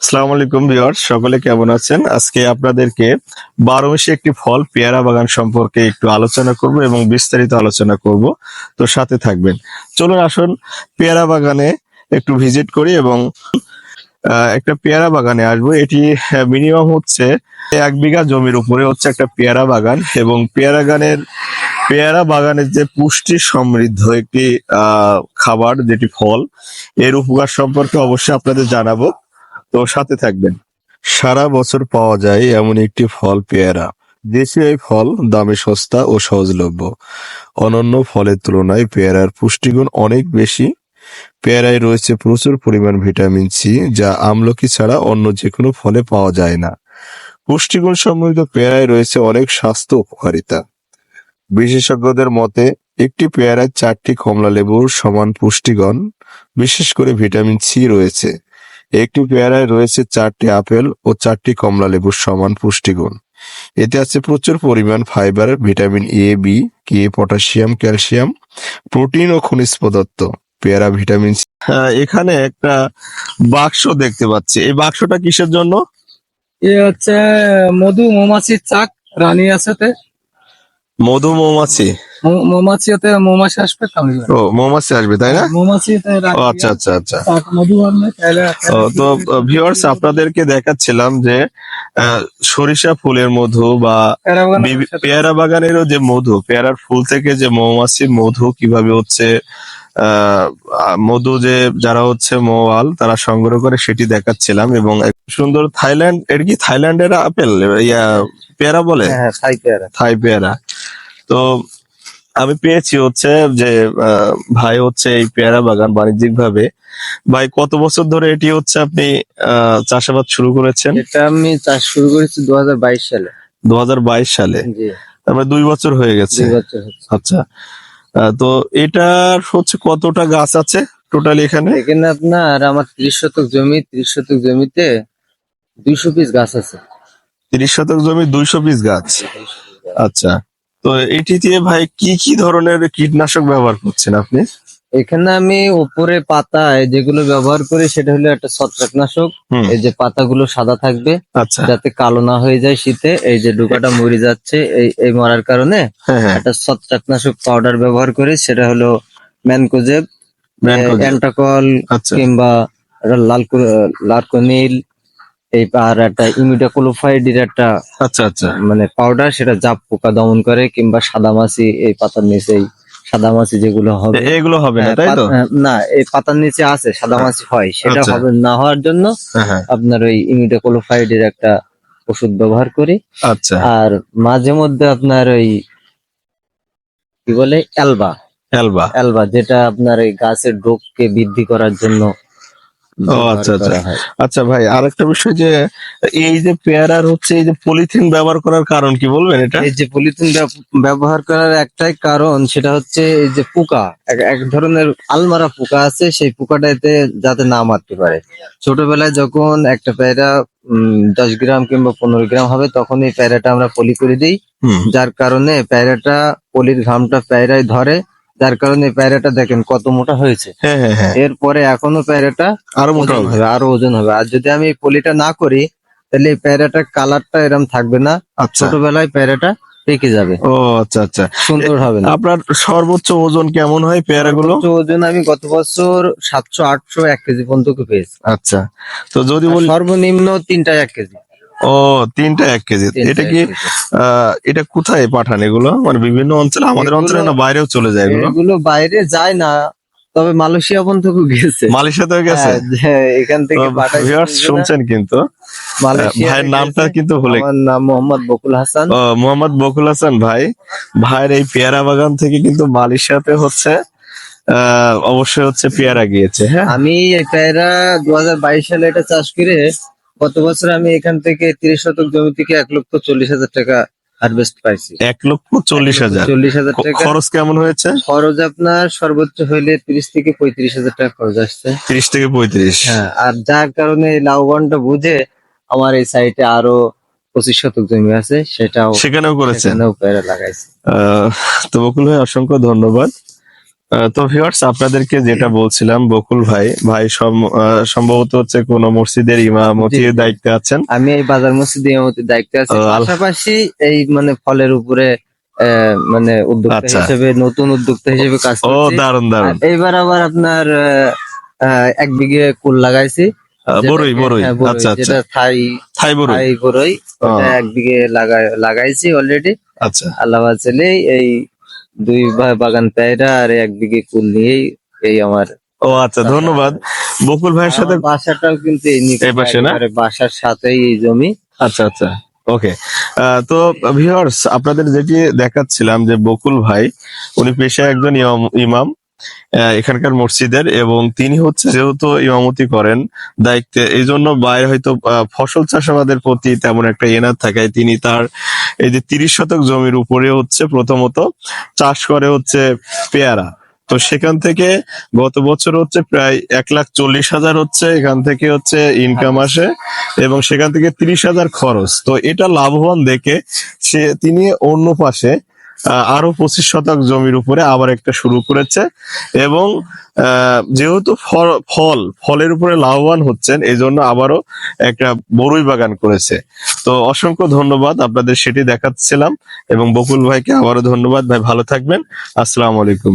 আসসালামু আলাইকুম ভিউয়ার্স, সকলে কেমন আছেন? আজকে আপনাদেরকে বারো মাসে একটি ফল পেয়ারা বাগান সম্পর্কে একটু আলোচনা করব এবং বিস্তারিত আলোচনা করব। তো সাথে থাকবেন। চলুন আসুন, পেয়ারা বাগানে একটু ভিজিট করি এবং একটা পেয়ারা বাগানে আসব। এটি মিনিমাম হচ্ছে এক বিঘা জমির উপরে হচ্ছে একটা পেয়ারা বাগান এবং পেয়ারা গানের, পেয়ারা বাগানের যে পুষ্টি সমৃদ্ধ একটি খাবার, যেটি ফল, এর উপকার সম্পর্কে অবশ্যই আপনাদের জানাব। তো সাথে থাকবেন। সারা বছর পাওয়া যায় এমন একটি ফল পেয়ারা। দেশীয় এই ফল দামে সস্তা ও সহজলভ্য। অনন্য ফলের তুলনায় পেয়ারার পুষ্টিগুণ অনেক বেশি। পেয়ারায় রয়েছে প্রচুর পরিমাণ ভিটামিন সি, যা আমলকি ছাড়া অন্য যে কোনো ফলে পাওয়া যায় না। পুষ্টিগুণ সমৃদ্ধ পেয়ারায় রয়েছে অনেক স্বাস্থ্য উপকারিতা। বিশেষজ্ঞদের মতে, একটি পেয়ারায় চারটি কমলা লেবুর সমান পুষ্টিগণ, বিশেষ করে ভিটামিন সি রয়েছে। একটি পেয়ারায় রয়েছে চারটি আপেল ও চারটি কমলা লেবুর সমান পুষ্টিগুণ। এতে আছে প্রচুর পরিমাণ fibre vitamin A B K potassium calcium protein ও খনিজ পদার্থ পেয়ারা ভিটামিন সি এখানে একটা বাক্স দেখতে পাচ্ছি। এই বাক্সটা কিসের জন্য? এ হচ্ছে মধু মৌমাছির চাক রানী আছে মধু মৌমাছি। মৌমাছি হতে মৌমাছি আসবে কামড়ে ও মৌমাছি আসবে তাই না? মৌমাছি ও আচ্ছা আচ্ছা আচ্ছা। মধু তো ভিউয়ার্স আপনাদেরকে দেখাচ্ছিলাম যে আহ, সরিষা ফুলের মধু বা পেয়ারা বাগানেরও যে মধু পেয়ারার ফুল থেকে যে মৌমাছির মধু কীভাবে হচ্ছে মধু যে যারা হচ্ছে মৌয়াল তারা সংগ্রহ করে সেটি দেখাচ্ছিলাম এবং এক সুন্দর থাইল্যান্ড এর কি থাইল্যান্ডের আপেল? ইয়া পেয়ারা বলে? হ্যাঁ ছাই পেয়ারা। থাই পেয়ারা। তো আমি পেয়েছি হচ্ছে যে ভাই হচ্ছে এই পেয়ারা বাগান বাণিজ্যিক ভাবে ভাই কত বছর ধরে এটি হচ্ছে আপনি চাষাবাদ শুরু করেছেন? এটা আমি চাষ শুরু করেছি দুহাজার বাইশ সালে। দুহাজার বাইশ সালে? তারপরে দুই বছর হয়ে গেছে। আচ্ছা। তো এটার হচ্ছে কতটা গাছ আছে টোটালি এখানে? এখানে আপনার আমার ত্রিশ শতক জমি ত্রিশ শতক জমিতে দুইশো পিস গাছ আছে। তিরিশ শতক জমি দুইশো পিস গাছ। আচ্ছা। তো এটি দিয়ে ভাই কি কি ধরনের কীটনাশক ব্যবহার করছেন আপনি? এখানে আমি উপরে পাতায় যেগুলো ব্যবহার করি সেটা হলো একটা ছত্রাকনাশক। এই যে পাতাগুলো সাদা থাকবে আচ্ছা। যাতে কালো না হয়ে যায় শীতে এই যে ডুকাটা মরে যাচ্ছে এই এই মরার কারণে হ্যাঁ হ্যাঁ। একটা ছত্রাকনাশক পাউডার ব্যবহার করি সেটা হলো ম্যানকোজেব ম্যানকোজেব। অ্যান্টাকল আচ্ছা। কিংবা একটা লাল লার্কোনিল এই আর একটা ইমিডাকোলোফাইডের একটা আচ্ছা আচ্ছা। মানে পাউডার সেটা জাপ পোকা দমন করে কিংবা সাদামাছি এই পাতার নিচেই সাদামাছি যেগুলো হবে। এগুলো হবে না হ্যাঁ, তাই তো? হ্যাঁ, না এই পাতার নিচে আছে সাদামাছি হয়। সেটা আচ্ছা। হবে না হওয়ার জন্য হ্যাঁ হ্যাঁ। আপনার ওই ইমিডাকোলোফাইডের একটা ওষুধ ব্যবহার করি। আচ্ছা। আর মাঝে মধ্যে আপনার ওই কি বলে অ্যালবা। অ্যালবা। অ্যালবা যেটা আপনার এই গাছের ডোককে বৃদ্ধি করার জন্য ব্যবহার আচ্ছা, আচ্ছা। আচ্ছা ভাই আরেকটা বিষয় যে এই যে পেয়ারার হচ্ছে এই যে পলিথিন ব্যবহার করার কারণ কি বলবেন এটা? এই যে পলিথিন ব্যবহার করার একটাই কারণ সেটা হচ্ছে এই যে পোকা। এক- ধরনের আলমারা পোকা আছে সেই পোকাটা এতে যাতে না মারতে পারে। ছোটবেলায় যখন একটা পেয়ারা উম, দশ গ্রাম কিংবা পনেরো গ্রাম হবে তখন এই পেয়ারাটা আমরা পলি করে দিই। যার কারণে পেয়ারাটা পলির ঘামটা পেয়ারায় ধরে যার কারণে প্যারাটা দেখেন কত মোটা হয়েছে। হ্যাঁ হ্যাঁ হ্যাঁ। এরপরে এখনও প্যারাটা আরও মোটা হবে। আরও ওজন হবে। আর যদি আমি পলিটা না করি তাহলে এই পেয়ারাটার কালারটা এরকম থাকবে না। আচ্ছা। ছোটবেলায় প্যারাটা পেকে যাবে। ও আচ্ছা আচ্ছা। সুন্দর হবে না। আপনার সর্বোচ্চ ওজন কেমন হয় পেয়ারাগুলো? সর্বোচ্চ ওজন আমি গত বছর সাতশো আটশো এক কেজি পর্যন্ত পেয়েছি। আচ্ছা। তো যদি সর্বনিম্ন তিনটা এক কেজি। ও তিনটা এক কেজি। এটা কি এটা কোথায় পাঠান এগুলো? মানে বিভিন্ন অঞ্চলে আমাদের অঞ্চলে না বাইরেও চলে যায় এগুলো? এগুলো বাইরে যায় না তবে মালয়েশিয়া পর্যন্ত গেছে। মালয়েশিয়াতেও গেছে? হ্যাঁ, এখান থেকে ভিউয়ার্স শুনছেন কিন্তু? ভাইয়ের নামটা কিন্তু ভুলে আমার নাম মোহাম্মদ বকুল হাসান। ও, মোহাম্মদ বকুল হাসান ভাই। ভাইয়ের এই পেয়ারা বাগান থেকে কিন্তু মালয়েশিয়াতে হচ্ছে আহ, অবশ্যই হচ্ছে পেয়ারা গিয়েছে হ্যাঁ? আমি এই পেয়ারা দু হাজার বাইশ সালে এটা চাষ করে গত বছর আমি এখান থেকে তিরিশ শতক জমি থেকে এক লক্ষ চল্লিশ হাজার টাকা হারভেস্ট পাইছি। এক লক্ষ চল্লিশ হাজার। চল্লিশ হাজার টাকা। খরচ কেমন হয়েছে? খরচ আপনার সর্বোচ্চ হইলে তিরিশ থেকে পঁয়ত্রিশ হাজার টাকা খরচ আসছে। তিরিশ থেকে পঁয়ত্রিশ। হ্যাঁ আর যার কারণে লাভবানটা বুঝে আমার এই সাইটে আরও পঁচিশ শতক জমি আছে সেটাও সেখানেও করেছে লাগাইছে। তো বকুল ভাই অসংখ্য ধন্যবাদ। তো ভিউয়ার্স আপনাদেরকে যেটা বলছিলাম বকুল ভাই ভাই সম্ভবত হচ্ছে কোন মসজিদের ইমামতির। দায়িত্বে আছেন। আমি এই বাজার মসজিদ ইমামতির দায়িত্বে আছি। পাশাপাশি এই মানে ফলের উপরে মানে উদ্যোক্তা আচ্ছা। হিসেবে নতুন উদ্যোক্তা হিসেবে কাজ ও দারুণ দারুণ এইবার আবার আপনার এক বিঘে কুল লাগাইছি। বড়ই বড়ই হ্যাঁ, আচ্ছা আচ্ছা। থাই থাই বড়ই থাই বড়ই এক বিঘে লাগা- লাগাইছি অলরেডি আচ্ছা। আল্লাহ এই দুই বাগান পেয়ারা আর এক বিঘে কুল নিয়েই এই আমার ও আচ্ছা ধন্যবাদ। বকুল ভাইয়ের সাথে বাসাটাও কিন্তু এই পাশে না? আরে বাসার সাথেই এই জমি। আচ্ছা আচ্ছা ওকে। তো ভিউয়ার্স আপনাদের যেটি দেখাচ্ছিলাম যে বকুল ভাই উনি পেশায় একজন ইমাম- এখানকার মসজিদের এবং তিনি হচ্ছে যেহেতু ইমামতি করেন দায়িত্বে এই জন্য বাইরে হয়তো ফসল চাষাবাদের প্রতি তেমন একটা এনার থাকায় তিনি তার এই যে তিরিশ শতক জমির উপরে হচ্ছে প্রথমত চাষ করে হচ্ছে পেয়ারা। তো সেখান থেকে গত বছর হচ্ছে প্রায় এক লাখ চল্লিশ হাজার হচ্ছে এখান থেকে হচ্ছে ইনকাম আসে এবং সেখান থেকে তিরিশ হাজার খরচ। তো এটা লাভবান দেখে সে তিনি অন্য পাশে আরও পঁচিশ শতক জমির উপরে আবার একটা শুরু করেছে এবং যেহেতু ফল ফলের উপরে লাভবান হচ্ছেন এই জন্য আবারও একটা বড়ই বাগান করেছে। তো অসংখ্য ধন্যবাদ, আপনাদের সেটি দেখাচ্ছিলাম এবং বকুল ভাইকে আবারও ধন্যবাদ। ভাই, ভালো থাকবেন। আসসালাম আলাইকুম।